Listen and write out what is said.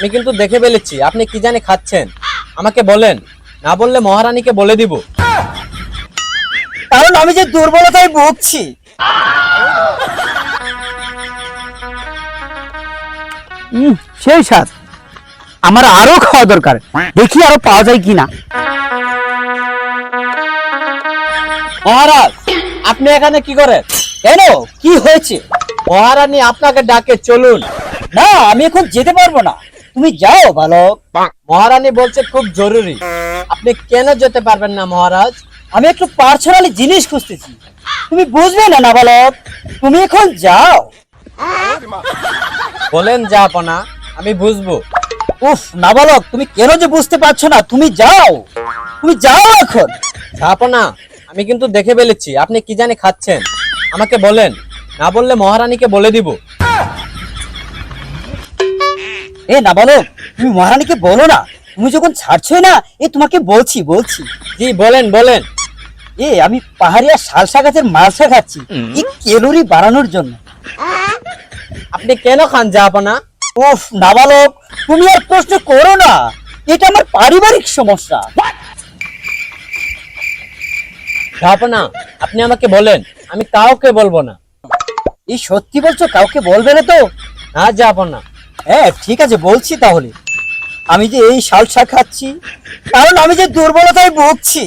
আমি কিন্তু দেখে ফেলেছি আপনি কি জানি খাচ্ছেন? আমাকে বলেন না বললে মহারানীকে বলে দিব। কারণ আমি যে দুর্বলতায় ভুগছি। সেই স্বাদ। আমার আরও খাওয়া দরকার। দেখি আরও পাওয়া যায় কিনা। মহারাজ আপনি এখানে কি করেন? কেন? কি হয়েছে? মহারানী আপনাকে ডাকে চলুন। না আমি এখন যেতে পারব না। তুমি যাও বালক। মহারানী বলছে খুব জরুরি। আপনি কেন যেতে পারবেন না মহারাজ? আমি একটু পার্সোনালি জিনিস খুঁজতেছি। তুমি বুঝবে না না বালক? তুমি এখন যাও। বলেন যা আপনা আমি বুঝব। উফ নাবালক তুমি কেন যে বুঝতে পারছ না? তুমি যাও। তুমি যাও এখন। আপনা আমি কিন্তু দেখে ফেলেছি। আপনি কি জানি খাচ্ছেন। আমাকে বলেন। না বললে মহারানীকে বলে দিব। এ নাবালক তুমি মহারানীকে বলো না। তুমি যখন ছাড়ছোই না এ তোমাকে বলছি বলছি। জি বলেন বলেন। এ আমি পাহাড়িয়া শালসা গাছের মালসা খাচ্ছি এই ক্যালোরি বাড়ানোর জন্য। আপনি কেন খান যা আপনা উফ নাবালক তুমি আর প্রশ্ন করো না। এটা আমার পারিবারিক সমস্যা। আপনা আপনি আমাকে বলেন আমি কাউকে বলব না। এই সত্যি বলছো কাউকে বলবে না তো? না যা আপনা হ্যাঁ ঠিক আছে, বলছি তাহলে। আমি যে এই শালসা খাচ্ছি, কারণ আমি যে দুর্বলতায় ভুগছি।